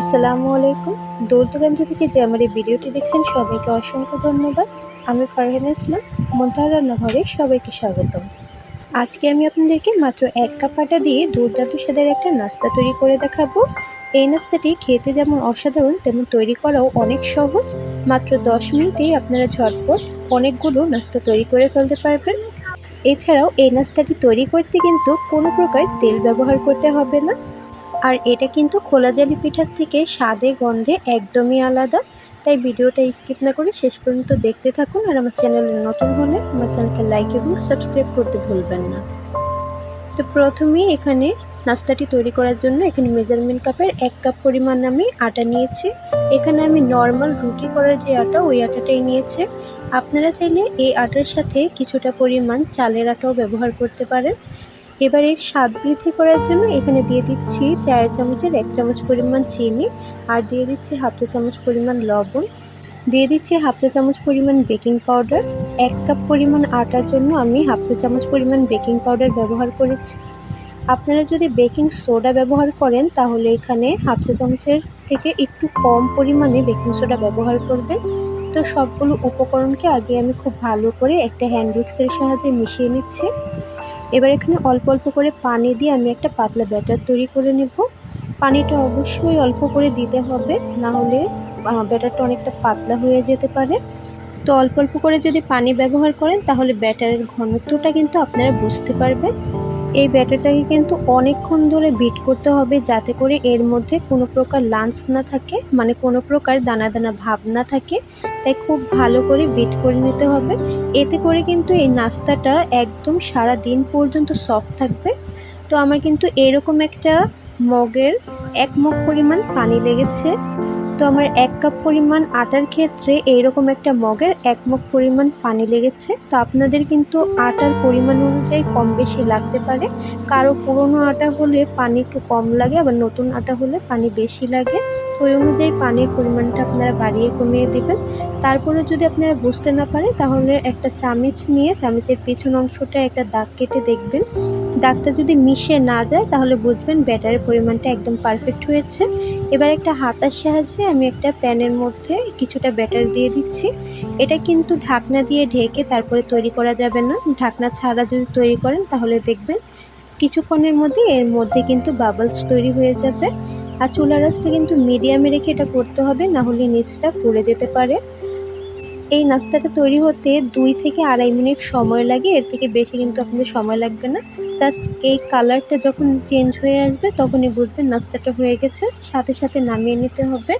আসসালামু আলাইকুম। দূর দূরান্ত থেকে যে আমার এই ভিডিওটি দেখছেন, সবাইকে অসংখ্য ধন্যবাদ। আমি ফারহানা ইসলাম মন্তাহার রান্নাঘরে সবাইকে স্বাগতম। আজকে আমি আপনাদেরকে মাত্র এক কাপ আটা দিয়ে দুর্দান্ত স্বাদের একটা নাস্তা তৈরি করে দেখাবো। এই নাস্তাটি খেতে যেমন অসাধারণ, তেমন তৈরি করাও অনেক সহজ। মাত্র দশ মিনিটেই আপনারা ঝটপট অনেকগুলো নাস্তা তৈরি করে ফেলতে পারবেন। এছাড়াও এই নাস্তাটি তৈরি করতে কিন্তু কোনো প্রকার তেল ব্যবহার করতে হবে না। আর এটা কিন্তু খোলা জালি পিঠার থেকে স্বাদে, গন্ধে একদমই আলাদা। তাই ভিডিওটা স্কিপ না করে শেষ পর্যন্ত দেখতে থাকুন আর আমার চ্যানেলে নতুন হলে আমার চ্যানেলকে লাইক এবং সাবস্ক্রাইব করতে ভুলবেন না। তো প্রথমে এখানে নাস্তাটি তৈরি করার জন্য এখানে মেজারমেন্ট কাপের এক কাপ পরিমাণ আমি আটা নিয়েছি। এখানে আমি নর্মাল রুটি করার যে আটা, ওই আটাটাই নিয়েছি। আপনারা চাইলে এই আটার সাথে কিছুটা পরিমাণ চালের আটাও ব্যবহার করতে পারেন। এবার এর স্বাদ বৃদ্ধি করার জন্য এখানে দিয়ে দিচ্ছি চার চামচের এক চামচ পরিমাণ চিনি আর দিয়ে দিচ্ছি হাফ চা চামচ পরিমাণ লবণ। দিয়ে দিচ্ছি হাফ চা চামচ পরিমাণ বেকিং পাউডার। এক কাপ পরিমাণ আটার জন্য আমি হাফ চা চামচ পরিমাণ বেকিং পাউডার ব্যবহার করেছি। আপনারা যদি বেকিং সোডা ব্যবহার করেন, তাহলে এখানে হাফ চা চামচের থেকে একটু কম পরিমাণে বেকিং সোডা ব্যবহার করবেন। তো সবগুলো উপকরণকে আগে আমি খুব ভালো করে একটা হ্যান্ড উইক্সের সাহায্যে মিশিয়ে নিচ্ছি। এবার এখানে অল্প অল্প করে পানি দিয়ে আমি একটা পাতলা ব্যাটার তৈরি করে নেব। পানিটা অবশ্যই অল্প করে দিতে হবে, না হলে ব্যাটারটা অনেকটা পাতলা হয়ে যেতে পারে। তো অল্প অল্প করে যদি পানি ব্যবহার করেন, তাহলে ব্যাটারের ঘনত্বটা কিন্তু আপনারা বুঝতে পারবেন। এই ব্যাটারটাকে কিন্তু অনেকক্ষণ ধরে বিট করতে হবে যাতে করে এর মধ্যে কোনো প্রকার লাঞ্চ না থাকে মানে কোনো প্রকার দানা দানা ভাব না থাকে। তাই খুব ভালো করে বিট করে নিতে হবে। এতে করে কিন্তু এই নাস্তাটা একদম সারা দিন পর্যন্ত সফট থাকবে। তো আমার কিন্তু এরকম একটা মগের এক মগ পরিমাণ পানি লেগেছে। তো আমার এক কাপ পরিমাণ আটার ক্ষেত্রে এইরকম একটা মগের এক মগ পরিমাণ পানি লেগেছে। তো আপনাদের কিন্তু আটার পরিমাণ অনুযায়ী কম বেশি লাগতে পারে। কারও পুরনো আটা হলে পানি একটু কম লাগে, আবার নতুন আটা হলে পানি বেশি লাগে। ওই অনুযায়ী পানির পরিমাণটা আপনারা বাড়িয়ে কমিয়ে দেবেন। তারপরে যদি আপনারা বুঝতে না পারেন তাহলে একটা চামিচ নিয়ে, চামিচের পিছন অংশটা একটা দাগ কেটে দেখবেন। দাগটা যদি মিশে না যায়, তাহলে বুঝবেন ব্যাটারের পরিমাণটা একদম পারফেক্ট হয়েছে। এবার একটা হাতার সাহায্যে আমি একটা প্যানের মধ্যে কিছুটা ব্যাটার দিয়ে দিচ্ছি। এটা কিন্তু ঢাকনা দিয়ে ঢেকে তারপরে তৈরি করা যাবে না। ঢাকনা ছাড়া যদি তৈরি করেন, তাহলে দেখবেন কিছুক্ষণের মধ্যে এর মধ্যে কিন্তু বাবলস তৈরি হয়ে যাবে। আর চুলা রাসটা কিন্তু মিডিয়ামে রেখে এটা করতে হবে না হলে নিচটা পুড়ে যেতে পারে। এই নাস্তাটা তৈরি হতে দুই থেকে আড়াই মিনিট সময় লাগে। এর থেকে বেশি কিন্তু আপনাদের সময় লাগবে না। জাস্ট এই কালারটা যখন চেঞ্জ হয়ে আসবে, তখনই বুঝবেন নাস্তাটা হয়ে গেছে। সাথে সাথে নামিয়ে নিতে হবে।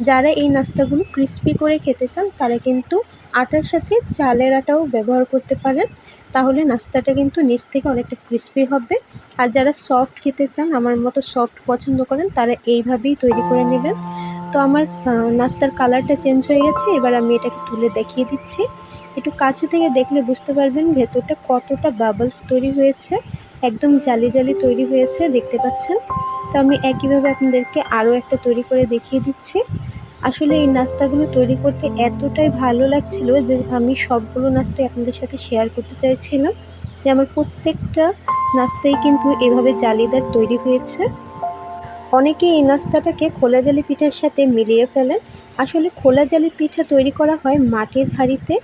যারা এই নাস্তাগুলো ক্রিস্পি করে খেতে চান, তারা কিন্তু আটার সাথে চালের আটাও ব্যবহার করতে পারেন। তাহলে নাস্তাটা কিন্তু নিচ থেকে অনেকটা ক্রিস্পি হবে। আর যারা সফট খেতে চান, আমার মতো সফট পছন্দ করেন, তারা এইভাবেই তৈরি করে নেবেন। তো আমার নাস্তার কালারটা চেঞ্জ হয়ে গেছে, এবার আমি এটাকে তুলে দেখিয়ে দিচ্ছি। একটু কাছে থেকে দেখলে বুঝতে পারবেন ভেতরটা কতটা বাবলস তৈরি হয়েছে, একদম জালি জালি তৈরি হয়েছে, দেখতে পাচ্ছেন? তো আমি একইভাবে আপনাদেরকে আরও একটা তৈরি করে দেখিয়ে দিচ্ছি। আসলে এই নাস্তাগুলো তৈরি করতে এতটাই ভালো লাগছিল যে আমি সবগুলো নাস্তাই আপনাদের সাথে শেয়ার করতে চাইছিলাম। যে আমার প্রত্যেকটা নাস্তাই কিন্তু এভাবে জালিদার তৈরি হয়েছে। অনেকে এই নাস্তাটাকে খোলা জালি পিঠার সাথে মিলিয়ে ফেলেন। আসলে খোলা জালি পিঠা তৈরি করা হয় মাটির হাঁড়িতে।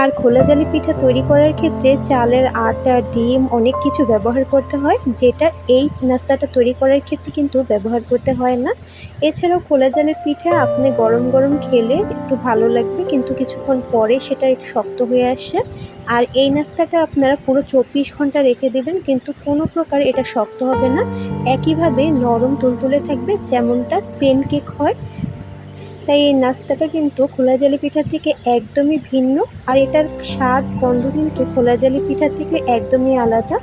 আর খোলা জালি পিঠা তৈরি করার ক্ষেত্রে চালের আটা, ডিম অনেক কিছু ব্যবহার করতে হয়, যেটা এই নাস্তাটা তৈরি করার ক্ষেত্রে কিন্তু ব্যবহার করতে হয় না। এছাড়াও খোলা জালি পিঠা আপনি গরম গরম খেলে একটু ভালো লাগবে, কিন্তু কিছুক্ষণ পরে সেটা একটু শক্ত হয়ে আসে। আর এই নাস্তাটা আপনারা পুরো চব্বিশ ঘণ্টা রেখে দেবেন, কিন্তু কোনো প্রকার এটা শক্ত হবে না। একইভাবে নরম তুলতুলে থাকবে, যেমনটা পেন কেক হয়। তাই এই নাস্তাটা কিন্তু খোলা জালি পিঠার থেকে একদমই ভিন্ন। আর এটার স্বাদ, গন্ধ কিন্তু খোলা জালি পিঠার থেকে একদমই আলাদা।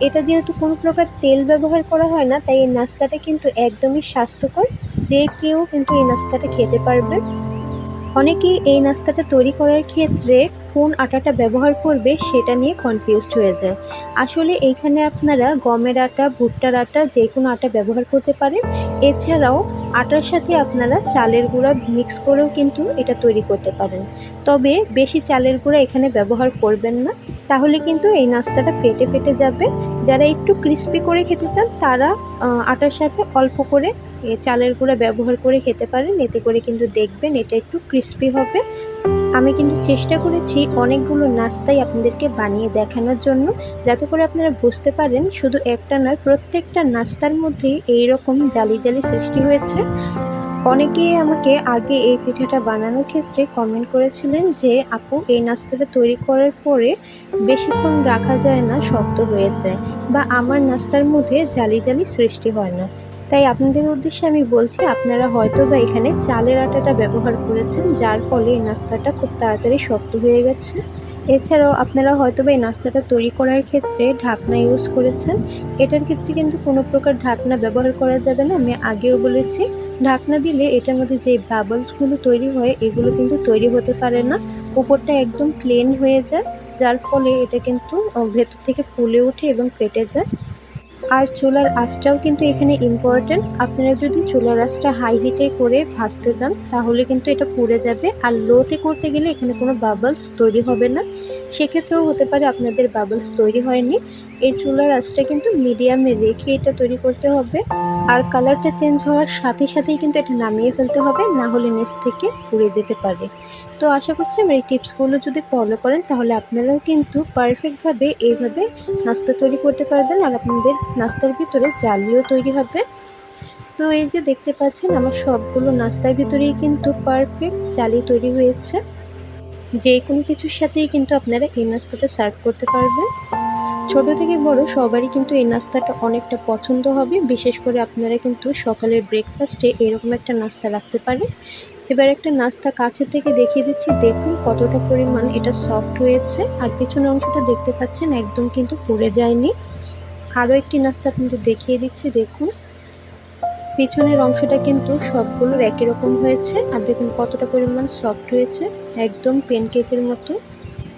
এটা যেহেতু কোনো প্রকার তেল ব্যবহার করা হয় না, তাই এই নাস্তাটা কিন্তু একদমই স্বাস্থ্যকর। যে কেউ কিন্তু এই নাস্তাটা খেতে পারবে। অনেকেই এই নাস্তাটা তৈরি করার ক্ষেত্রে কোন আটাটা ব্যবহার করবে সেটা নিয়ে কনফিউজড হয়ে যায়। আসলে এইখানে আপনারা গমের আটা, ভুট্টার আটা যে কোনো আটা ব্যবহার করতে পারেন। এছাড়াও আটার সাথে আপনারা চালের গুঁড়া মিক্স করেও কিন্তু এটা তৈরি করতে পারেন। তবে বেশি চালের গুঁড়া এখানে ব্যবহার করবেন না। তাহলে কিন্তু এই নাস্তাটা ফেটে ফেটে যাবে। যারা একটু ক্রিস্পি করে খেতে চান, তারা আটার সাথে অল্প করে চালের গুঁড়া ব্যবহার করে খেতে পারেন। এতে করে কিন্তু দেখবেন এটা একটু ক্রিস্পি হবে। আমি কিন্তু চেষ্টা করেছি অনেকগুলো নাস্তাই আপনাদেরকে বানিয়ে দেখানোর জন্য, যাতে করে আপনারা বুঝতে পারেন শুধু একটা নয়, প্রত্যেকটা নাস্তার মধ্যেই এই রকম জালি জালি সৃষ্টি হয়েছে। অনেকেই আমাকে আগে এই পিঠাটা বানানোর ক্ষেত্রে কমেন্ট করেছিলেন যে, আপু, এই নাস্তাটা তৈরি করার পরে বেশিক্ষণ রাখা যায় না, শক্ত হয়ে যায় বা আমার নাস্তার মধ্যে জালি জালি সৃষ্টি হয় না। তাই আপনাদের উদ্দেশ্যে আমি বলছি, আপনারা হয়তো বা এখানে চালের আটাটা ব্যবহার করেছেন, যার ফলে এই নাস্তাটা খুব তাড়াতাড়ি শক্ত হয়ে গেছে। এছাড়াও আপনারা হয়তো বা এই নাস্তাটা তৈরি করার ক্ষেত্রে ঢাকনা ইউজ করেছেন। এটার ক্ষেত্রে কিন্তু কোনো প্রকার ঢাকনা ব্যবহার করা যাবে না। আমি আগেও বলেছি, ঢাকনা দিলে এটার মধ্যে যে বাবলসগুলো তৈরি হয়, এগুলো কিন্তু তৈরি হতে পারে না। উপরটা একদম প্লেন হয়ে যায়, যার ফলে এটা কিন্তু ভেতর থেকে ফুলে ওঠে এবং ফেটে যায়। আর চুলার আঁচটাও কিন্তু এখানে ইম্পর্টেন্ট আপনারা যদি চুলার আঁচটা হাই হিটে করে ভাজতে চান, তাহলে কিন্তু এটা পুড়ে যাবে। আর লোতে করতে গেলে এখানে কোনো বাবলস তৈরি হবে না। সেক্ষেত্রেও হতে পারে আপনাদের বাবলস তৈরি হয়নি। এই চুলার আঁচটা কিন্তু মিডিয়ামে রেখে এটা তৈরি করতে হবে। আর কালারটা চেঞ্জ হওয়ার সাথে সাথেই কিন্তু এটা নামিয়ে ফেলতে হবে, না হলে নিচ থেকে পুড়ে যেতে পারে। তো আশা করছি আমার এই টিপসগুলো যদি ফলো করেন, তাহলে আপনারাও কিন্তু পারফেক্টভাবে এইভাবে নাস্তা তৈরি করতে পারবেন আর আপনাদের নাস্তার ভিতরে জালিও তৈরি হবে। তো এই যে দেখতে পাচ্ছেন, আমার সবগুলো নাস্তার ভিতরেই কিন্তু পারফেক্ট জালি তৈরি হয়েছে। যে কোনো কিছুর সাথেই কিন্তু আপনারা এই নাস্তাটা সার্ভ করতে পারবেন। ছোট থেকে বড় সবারই কিন্তু এই নাস্তাটা অনেকটা পছন্দ হবে। বিশেষ করে আপনারা কিন্তু সকালের ব্রেকফাস্টে এরকম একটা নাস্তা রাখতে পারেন। এবার একটা নাস্তা কাছে থেকে দেখিয়ে দিচ্ছি। দেখুন কতটা পরিমাণ এটা সফট হয়েছে। আর পিছনে অংশটা দেখতে পাচ্ছেন একদম কিন্তু পড়ে যায়নি। আরও একটি নাস্তা আপনাদের দেখিয়ে দিচ্ছি। দেখুন। পিছনের অংশটা কিন্তু সবগুলোর একই রকম হয়েছে। আর দেখুন কতটা পরিমাণ সফট হয়েছে, একদম পেনকেকের মতো।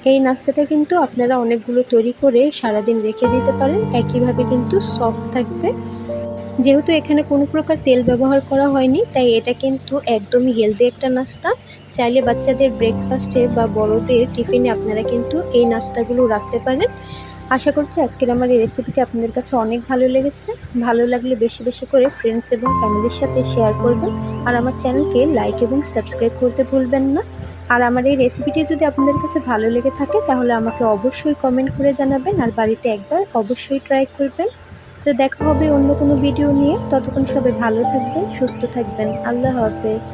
এই নাস্তাটা কিন্তু আপনারা অনেকগুলো তৈরি করে সারাদিন রেখে দিতে পারেন। একইভাবে কিন্তু সফট থাকবে। যেহেতু এখানে কোনো প্রকার তেল ব্যবহার করা হয়নি, তাই এটা কিন্তু একদমই হেলদি একটা নাস্তা। চাইলে বাচ্চাদের ব্রেকফাস্টে বা বড়দের টিফিনে আপনারা কিন্তু এই নাস্তাগুলো রাখতে পারেন। আশা করছি আজকের আমার এই রেসিপিটি আপনাদের কাছে অনেক ভালো লেগেছে। ভালো লাগলে বেশি বেশি করে ফ্রেন্ডস এবং ফ্যামিলির সাথে শেয়ার করবেন। আর আমার চ্যানেলকে লাইক এবং সাবস্ক্রাইব করতে ভুলবেন না। আর আমার এই রেসিপিটি যদি আপনাদের কাছে ভালো লেগে থাকে, তাহলে আমাকে অবশ্যই কমেন্ট করে জানাবেন। আর বাড়িতে একবার অবশ্যই ট্রাই করবেন। তো দেখা হবে অন্য কোনো ভিডিও নিয়ে। ততক্ষণ সবাই ভালো থাকবেন, সুস্থ থাকবেন। আল্লাহ হাফেজ।